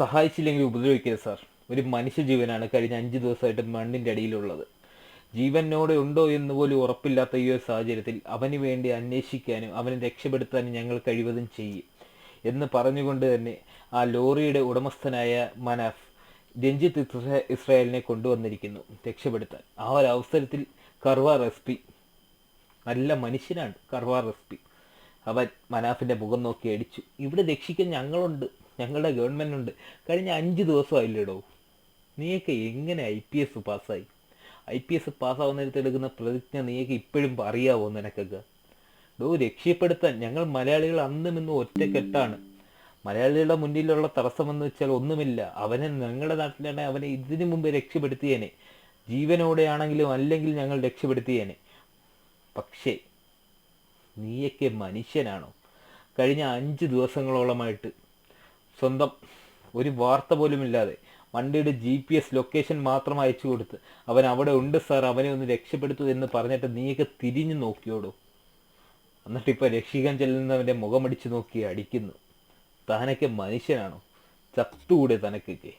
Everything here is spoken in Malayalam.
സഹായിച്ചില്ലെങ്കിൽ ഉപദ്രവിക്കരുത് സാർ. ഒരു മനുഷ്യജീവനാണ് കഴിഞ്ഞ അഞ്ച് ദിവസമായിട്ട് മണ്ണിന്റെ അടിയിലുള്ളത്. ജീവനോടെ ഉണ്ടോ എന്ന് പോലും ഉറപ്പില്ലാത്ത ഈ ഒരു സാഹചര്യത്തിൽ അവന് വേണ്ടി അന്വേഷിക്കാനും അവനെ രക്ഷപ്പെടുത്താനും ഞങ്ങൾ കഴിവതും ചെയ്യും. എന്ന് പറഞ്ഞുകൊണ്ട് തന്നെ ആ ലോറിയുടെ ഉടമസ്ഥനായ മനാഫ് രഞ്ജിത്ത് ഇസ്രായേലിനെ കൊണ്ടുവന്നിരിക്കുന്നു രക്ഷപ്പെടുത്താൻ. ആ ഒരു അവസരത്തിൽ കർവാർ എസ് പി നല്ല മനുഷ്യനാണ് കർവാർ എസ് പി. അവൻ മനാഫിന്റെ മുഖം നോക്കി അടിച്ചു. ഇവിടെ രക്ഷിക്കാൻ ഞങ്ങളുണ്ട്. ഞങ്ങളുടെ ഗവൺമെന്റ് ഉണ്ട് കഴിഞ്ഞ അഞ്ച് ദിവസമായില്ലേടോ നീയൊക്കെ എങ്ങനെ ഐ പി എസ് പാസ്സായി? ഐ പി എസ് പാസ്സാവുന്നിടത്ത് എടുക്കുന്ന പ്രതിജ്ഞ നീയൊക്കെ ഇപ്പോഴും അറിയാവോ നിനക്കൊക്കെ? ഡോ രക്ഷപ്പെടുത്താൻ ഞങ്ങൾ മലയാളികൾ അന്നും ഇന്നും ഒറ്റക്കെട്ടാണ്. മലയാളികളുടെ മുന്നിലുള്ള തടസ്സമെന്ന് വെച്ചാൽ ഒന്നുമില്ല. അവനെ ഞങ്ങളുടെ നാട്ടിലാണെങ്കിൽ അവനെ ഇതിനു മുമ്പ് രക്ഷപ്പെടുത്തിയേനെ. ജീവനോടെയാണെങ്കിലും അല്ലെങ്കിൽ ഞങ്ങൾ രക്ഷപ്പെടുത്തിയേനെ. പക്ഷേ നീയൊക്കെ മനുഷ്യനാണോ? കഴിഞ്ഞ അഞ്ച് ദിവസങ്ങളോളമായിട്ട് സ്വന്തം ഒരു വാർത്ത പോലും ഇല്ലാതെ വണ്ടിയുടെ ജി പി എസ് ലൊക്കേഷൻ മാത്രം അയച്ചു കൊടുത്ത് അവൻ അവിടെ ഉണ്ട് സാർ അവനെ ഒന്ന് രക്ഷപ്പെടുത്തു എന്ന് പറഞ്ഞിട്ട് നീയൊക്കെ തിരിഞ്ഞു നോക്കിയോടോ? എന്നിട്ട് ഇപ്പൊ രക്ഷിക്കാൻ ചെല്ലുന്നവന്റെ മുഖമടിച്ചു നോക്കി അടിക്കുന്നു. താനൊക്കെ മനുഷ്യനാണോ? ചത്തുകൂടെ തനക്കൊക്കെ.